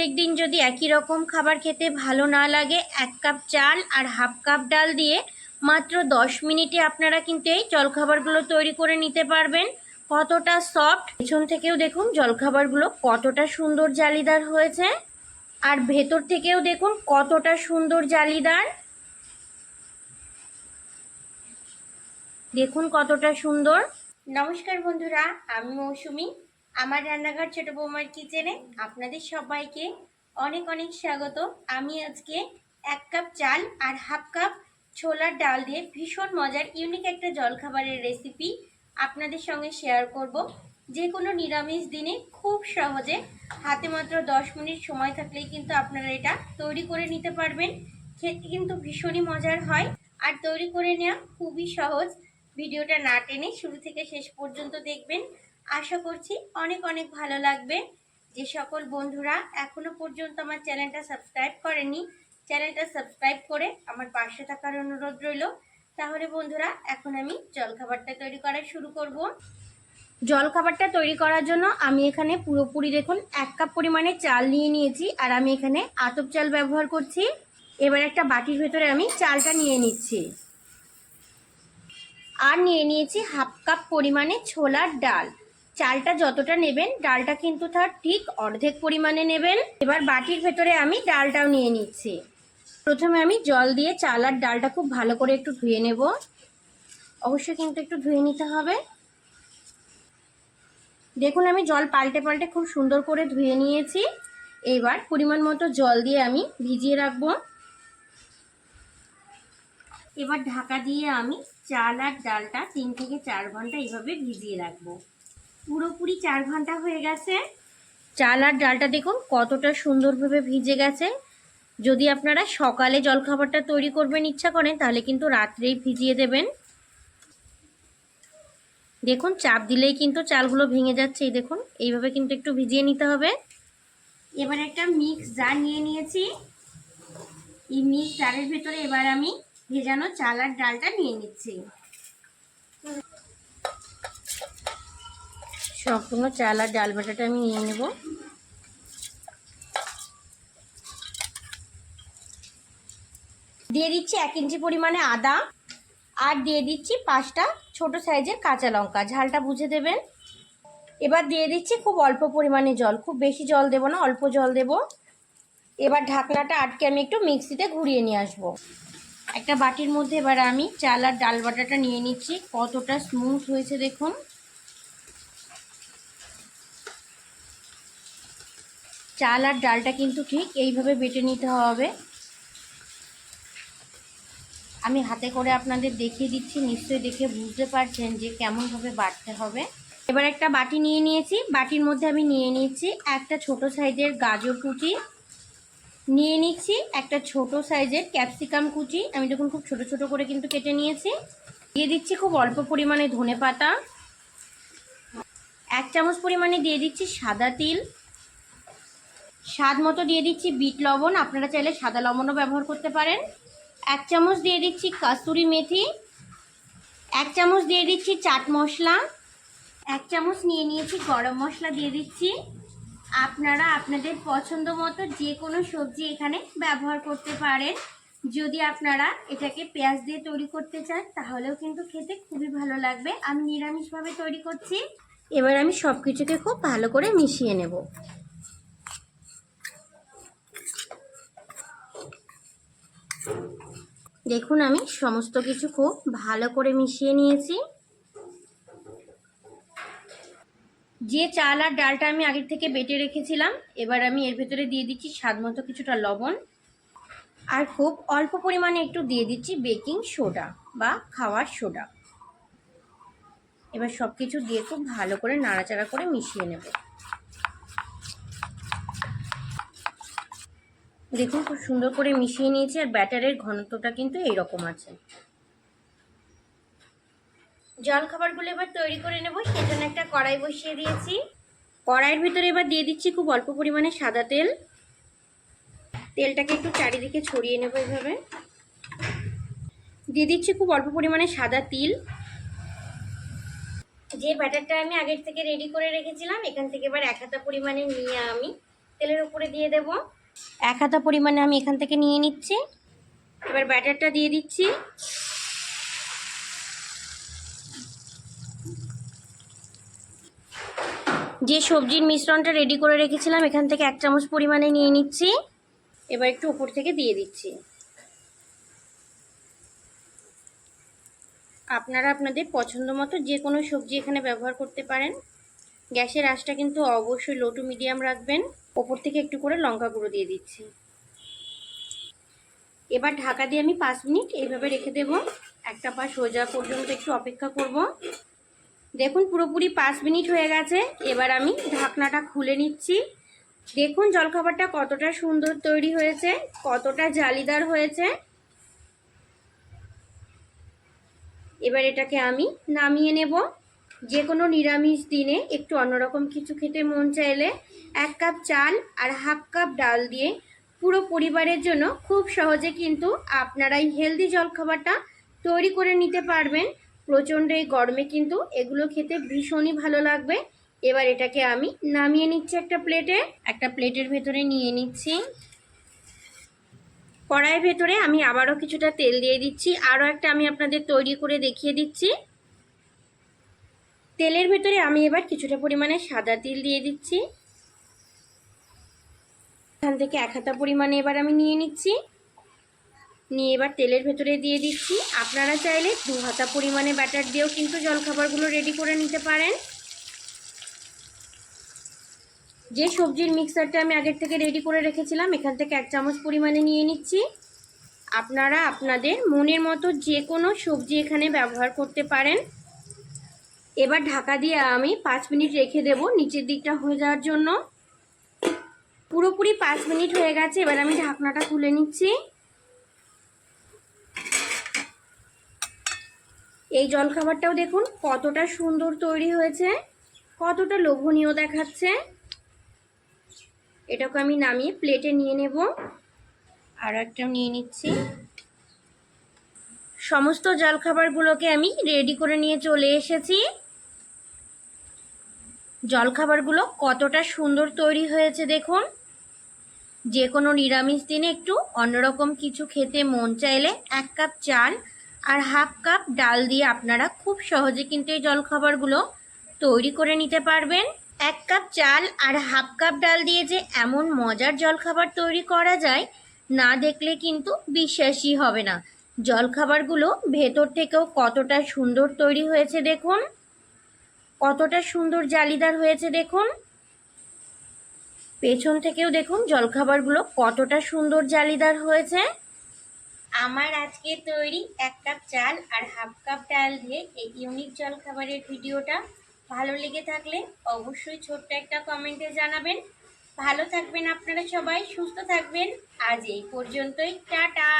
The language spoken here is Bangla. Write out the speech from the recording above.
প্রত্যেক দিন যদি একই রকম খাবার খেতে ভালো না লাগে, এক কাপ চাল আর হাফ কাপ ডাল দিয়ে মাত্র দশ মিনিটে আপনারা কিন্তু এই জলখাবারগুলো তৈরি করে নিতে পারবেন। কতটা সফট পেছন থেকেও দেখুন জলখাবারগুলো কতটা সুন্দর জালিদার হয়েছে। আর ভেতর থেকেও দেখুন কতটা সুন্দর জালিদার। দেখুন কতটা সুন্দর। নমস্কার বন্ধুরা, আমি মৌসুমি। আমার রান্নাঘর ছোট বৌমার কিচেনে আপনাদের সবাইকে অনেক অনেক স্বাগত। আমি আজকে এক কাপ চাল আর হাফ কাপ ছোলার ডাল দিয়ে ভীষণ মজার ইউনিক একটা জলখাবারের রেসিপি আপনাদের সঙ্গে শেয়ার করব। যে কোনো নিরামিষ দিনে খুব সহজে, হাতে মাত্র দশ মিনিট সময় থাকলেই কিন্তু আপনারা এটা তৈরি করে নিতে পারবেন। খেতে কিন্তু ভীষণই মজার হয়। আর তৈরি করে নেওয়া খুবই সহজ। ভিডিওটা না টেনে শুরু থেকে শেষ পর্যন্ত দেখবেন। আশা করছি অনেক অনেক ভালো লাগবে। যে সকল বন্ধুরা এখনও পর্যন্ত আমার চ্যানেলটা সাবস্ক্রাইব করেনি, চ্যানেলটা সাবস্ক্রাইব করে আমার পাশে থাকার অনুরোধ রইল। তাহলে বন্ধুরা, এখন আমি জলখাবারটা তৈরি করা শুরু করব। জলখাবারটা তৈরি করার জন্য আমি এখানে পুরোপুরি দেখুন এক কাপ পরিমাণে চাল নিয়ে নিয়েছি, আর আমি এখানে আতপ চাল ব্যবহার করছি। এবার একটা বাটির ভেতরে আমি চালটা নিয়ে নিচ্ছি। আর নিয়ে নিয়েছি হাফ কাপ পরিমাণে ছোলার ডাল। চালটা যতটা নেবেন, ডালটা কিন্তু তার ঠিক অর্ধেক পরিমাণে নেবেন। এবার বাটির ভেতরে আমি ডালটাও নিয়ে নিচ্ছি। প্রথমে আমি জল দিয়ে চাল আর ডালটা খুব ভালো করে একটু ধুয়ে নেব। অবশ্যই কিন্তু একটু ধুয়ে নিতে হবে। দেখুন, আমি জল পাল্টে পাল্টে খুব সুন্দর করে ধুয়ে নিয়েছি। এবার পরিমাণ মতো জল দিয়ে আমি ভিজিয়ে রাখব। এবার ঢাকা দিয়ে আমি চাল আর ডালটা তিন থেকে চার ঘণ্টা এইভাবে ভিজিয়ে রাখব। পুরোপুরি চার ঘণ্টা হয়ে গেছে। চাল আর ডালটা দেখুন কতটা সুন্দরভাবে ভিজে গেছে। যদি আপনারা সকালে জলখাবারটা তৈরি করবেন ইচ্ছা করেন তাহলে কিন্তু রাত্রেই ভিজিয়ে দেবেন। দেখুন চাপ দিলেই কিন্তু চালগুলো ভেঙে যাচ্ছে। এই দেখুন এইভাবে কিন্তু একটু ভিজিয়ে নিতে হবে। এবার একটা মিক্স জার নিয়ে নিয়েছি। এই মিক্স জারের ভেতরে এবার আমি ভেজানো চাল আর ডালটা নিয়ে নিচ্ছি। সম্পূর্ণ চাল আর ডাল বাটাটা আমি নিয়ে নেব। দিয়ে দিচ্ছি এক ইঞ্চি পরিমাণে আদা আর দিয়ে দিচ্ছি পাঁচটা ছোট সাইজের কাঁচা লঙ্কা। ঝালটা বুঝে দেবেন। এবার দিয়ে দিচ্ছি খুব অল্প পরিমাণে জল। খুব বেশি জল দেবো না, অল্প জল দেব। এবার ঢাকনাটা আটকে আমি একটু মিক্সিতে ঘুরিয়ে নিয়ে আসব। একটা বাটির মধ্যে এবার আমি চাল আর ডাল বাটাটা নিয়ে নিচ্ছি। কতটা স্মুথ হয়েছে দেখুন। চাল আর ডালটা কিন্তু ঠিক এইভাবে বেটে নিতে হবে। আমি হাতে করে আপনাদের দেখিয়ে দিচ্ছি, নিশ্চয়ই দেখে বুঝতে পারছেন যে কেমনভাবে বাটতে হবে। এবার একটা বাটি নিয়ে নিয়েছি, বাটির মধ্যে আমি নিয়ে নিচ্ছি একটা ছোট সাইজের গাজর কুচি। নিয়ে নিচ্ছি একটা ছোট সাইজের ক্যাপসিকাম কুচি। আমি দেখুন খুব ছোট ছোট করে কিন্তু কেটে নিয়েছি। দিয়ে দিচ্ছি খুব অল্প পরিমাণে ধনে পাতা। এক চামচ পরিমাণে দিয়ে দিচ্ছি সাদা তিল। স্বাদ মতো দিয়ে দিচ্ছি বিট লবণ। আপনারা চাইলে সাদা লবণও ব্যবহার করতে পারেন। এক চামচ দিয়ে দিচ্ছি কাস্তুরি মেথি। এক চামচ দিয়ে দিচ্ছি চাট মশলা। এক চামচ নিয়ে নিয়েছি গরম মশলা দিয়ে দিচ্ছি। আপনারা আপনাদের পছন্দ মতো যে কোনো সবজি এখানে ব্যবহার করতে পারেন। যদি আপনারা এটাকে পেঁয়াজ দিয়ে তৈরি করতে চান, তাহলেও কিন্তু খেতে খুবই ভালো লাগবে। আমি নিরামিষভাবে তৈরি করছি। এবার আমি সব কিছুকে খুব ভালো করে মিশিয়ে নেব। দেখুন আমি সমস্ত কিছু খুব ভালো করে মিশিয়ে নিয়েছি। যে চাল আর ডালটা আমি আগের থেকে বেটে রেখেছিলাম, এবার আমি এর ভেতরে দিয়ে দিচ্ছি স্বাদ মতো কিছুটা লবণ। আর খুব অল্প পরিমাণে একটু দিয়ে দিচ্ছি বেকিং সোডা বা খাওয়ার সোডা। এবার সব কিছু দিয়ে খুব ভালো করে নাড়াচাড়া করে মিশিয়ে নেব। দেখুন, খুব সুন্দর করে মিশিয়ে নিয়েছি আর ব্যাটারের ঘনত্বটা কিন্তু এইরকম আছে। জল খাবারগুলো এবার তৈরি করে নেব। সেজন্য একটা কড়াই বসিয়ে দিয়েছি। কড়াইয়ের ভিতরে এবার দিয়ে দিচ্ছি খুব অল্প পরিমাণে সাদা তেল। তেলটাকে একটু চারিদিকে ছড়িয়ে নেব এইভাবে দিয়ে দিচ্ছি খুব অল্প পরিমাণে সাদা তিল। যে ব্যাটারটা আমি আগের থেকে রেডি করে রেখেছিলাম, এখান থেকে এবার এক হাতা পরিমাণে নিয়ে আমি তেলের উপরে দিয়ে দেব। এক হাতা পরিমাণে আমি এখান থেকে নিয়ে নিচ্ছি। এবার ব্যাটারটা দিয়ে দিচ্ছি। যে সবজির মিশ্রণটা রেডি করে রেখেছিলাম, এখান থেকে এক চামচ পরিমাণে নিয়ে নিচ্ছি। এবার একটু উপর থেকে দিয়ে দিচ্ছি। আপনারা আপনাদের পছন্দ মতো যে কোনো সবজি এখানে ব্যবহার করতে পারেন। গ্যাসের আঁচটা কিন্তু অবশ্যই লো টু মিডিয়াম রাখবেন। ওপর থেকে একটু করে লঙ্কা গুঁড়ো দিয়ে দিচ্ছি। এবার ঢাকা দিয়ে আমি পাঁচ মিনিট এইভাবে রেখে দেব। একটা পা সোজা পর্যন্ত একটু অপেক্ষা করব। দেখুন, পুরোপুরি পাঁচ মিনিট হয়ে গেছে। এবার আমি ঢাকনাটা খুলে নিচ্ছি। দেখুন, জলখাবারটা কতটা সুন্দর তৈরি হয়েছে, কতটা জালিদার হয়েছে। এবার এটাকে আমি নামিয়ে নেব। যে কোনো নিরামিষ দিনে একটু অন্যরকম কিছু খেতে মন চাইলে এক কাপ চাল আর হাফ কাপ ডাল দিয়ে পুরো পরিবারের জন্য খুব সহজে কিন্তু আপনারা এই হেলদি জলখাবারটা তৈরি করে নিতে পারবেন। প্রচণ্ড এই গরমে কিন্তু এগুলো খেতে ভীষণই ভালো লাগবে। এবার এটাকে আমি নামিয়ে নিচ্ছি একটা প্লেটে। একটা প্লেটের ভেতরে নিয়ে নিচ্ছি। কড়াইয়ের ভেতরে আমি আবারও কিছুটা তেল দিয়ে দিচ্ছি। আরও একটা আমি আপনাদের তৈরি করে দেখিয়ে দিচ্ছি। তেলের ভেতরে আমি এবার কিছুটা পরিমাণে সাদা তিল দিয়ে দিচ্ছি। এখান থেকে এক হাতা পরিমাণে এবার আমি নিয়ে নিচ্ছি। নিয়ে এবার তেলের ভেতরে দিয়ে দিচ্ছি। আপনারা চাইলে দু হাতা পরিমাণে ব্যাটার দিয়েও কিন্তু জলখাবারগুলো রেডি করে নিতে পারেন। যে সবজির মিক্সারটা আমি আগের থেকে রেডি করে রেখেছিলাম, এখান থেকে এক চামচ পরিমাণে নিয়ে নিচ্ছি। আপনারা আপনাদের মনের মতো যে কোনো সবজি এখানে ব্যবহার করতে পারেন। এবার ঢাকা দিয়ে আমি পাঁচ মিনিট রেখে দেব নিচের দিকটা হয়ে যাওয়ার জন্য। পুরোপুরি পাঁচ মিনিট হয়ে গেছে, এবার আমি ঢাকনাটা খুলে নিচ্ছি। এই জলখাবারটাও দেখুন কতটা সুন্দর তৈরি হয়েছে, কতটা লোভনীয় দেখাচ্ছে। এটাকে আমি নামিয়ে প্লেটে নিয়ে নেব। আর একটা নিয়ে নিচ্ছি। সমস্ত জলখাবারগুলোকে আমি রেডি করে নিয়ে চলে এসেছি। জলখাবারগুলো কতটা সুন্দর তৈরি হয়েছে দেখুন। যে কোনো নিরামিষ দিনে একটু অন্যরকম কিছু খেতে মন চাইলে এক কাপ চাল আর হাফ কাপ ডাল দিয়ে আপনারা খুব সহজে কিন্তু এই জলখাবারগুলো তৈরি করে নিতে পারবেন। এক কাপ চাল আর হাফ কাপ ডাল দিয়ে যে এমন মজার জলখাবার তৈরি করা যায়, না দেখলে কিন্তু বিশ্বাসই হবে না। জলখাবারগুলো ভেতর থেকেও কতটা সুন্দর তৈরি হয়েছে দেখুন। কতটা সুন্দর জালিদার হয়েছে দেখুন। পেছন থেকেও দেখুন জলখাবারগুলো কতটা সুন্দর জালিদার হয়েছে। আমার আজকে তৈরি এক কাপ চাল আর হাফ কাপ ডাল দিয়ে এই ইউনিক জলখাবারের ভিডিওটা। ভালো লেগে থাকলে অবশ্যই ছোট্ট একটা কমেন্টে জানাবেন। ভালো থাকবেন আপনারা সবাই, সুস্থ থাকবেন। আজ এই পর্যন্তই, টাটা!